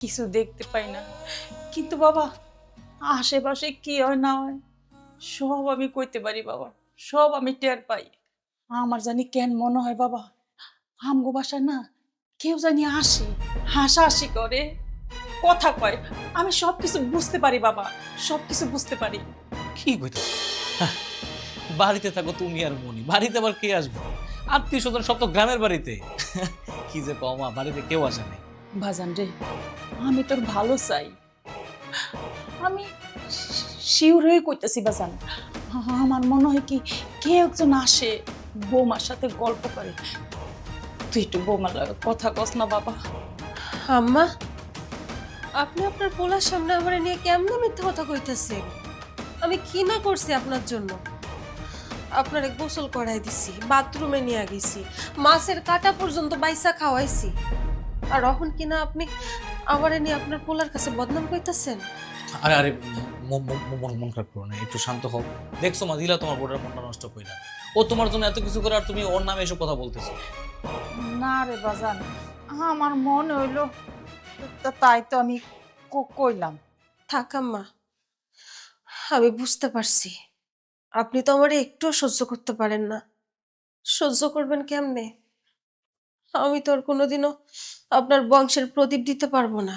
কিছু দেখতে পাই না। কিন্তু বাবা, আশেপাশে কি হয় না হয়, সব আমি কইতে পারি বাবা, সব আমি টের পাই। আমার জানি কেন মনে হয় বাবা, আমগো বাসা না কেউ জানি আসে, হাসাহাসি করে, কথা কয়। আমি সব কিছু বুঝতে পারি বাবা সব কিছু বুঝতে পারি। কি কইতে বাড়িতে থাকো তুমি আর মনি, বাড়িতে আবার কে আসবে? আত্মীয় স্বজন সব তো গ্রামের বাড়িতে। কি যে কমা বাড়িতে কেউ আসে নাই। ভাজান রে, আমি তোর ভালো চাই। আমি শিওর হয়ে কইতেছি বাজান আমার মনে হয় কি কে একজন আসে বৌমার সাথে গল্প করে। তুই একটু বৌমার কথা কস না বাবা। আম্মা, আপনি আপনার পোলার সামনে আমার নিয়ে কেমনে মিথ্যা কথা কইতেছেন? আমি কি না করছি আপনার জন্য? আপনার গোসল করাই দিছি, বাথরুমে নিয়ে গেছি, মাছের কাটা পর্যন্ত বাইসা খাওয়াইছি। আর এখন কিনা আপনি আমার নিয়ে আপনার পোলার কাছে বদনাম কইতাছেন? আরে আরে মন মন- খারাপ করো না একটু শান্ত হও। দেখছ মা দিলা তোমার বোর্ডার মনটা নষ্ট কইরা। ও তোমার জন্য এত কিছু করে আর তুমি ওর নামে এসব কথা বলতেছো। না রে বাজান আমার মনে হইল তা- তাই তো আমি কইলাম। থাক আম্মা আমি বুঝতে পারছি। আপনি তো আমার একটুও সহ্য করতে পারেন না। সহ্য করবেন কেমনে? আমি তো আর কোনোদিনও আপনার বংশের প্রদীপ দিতে পারব না।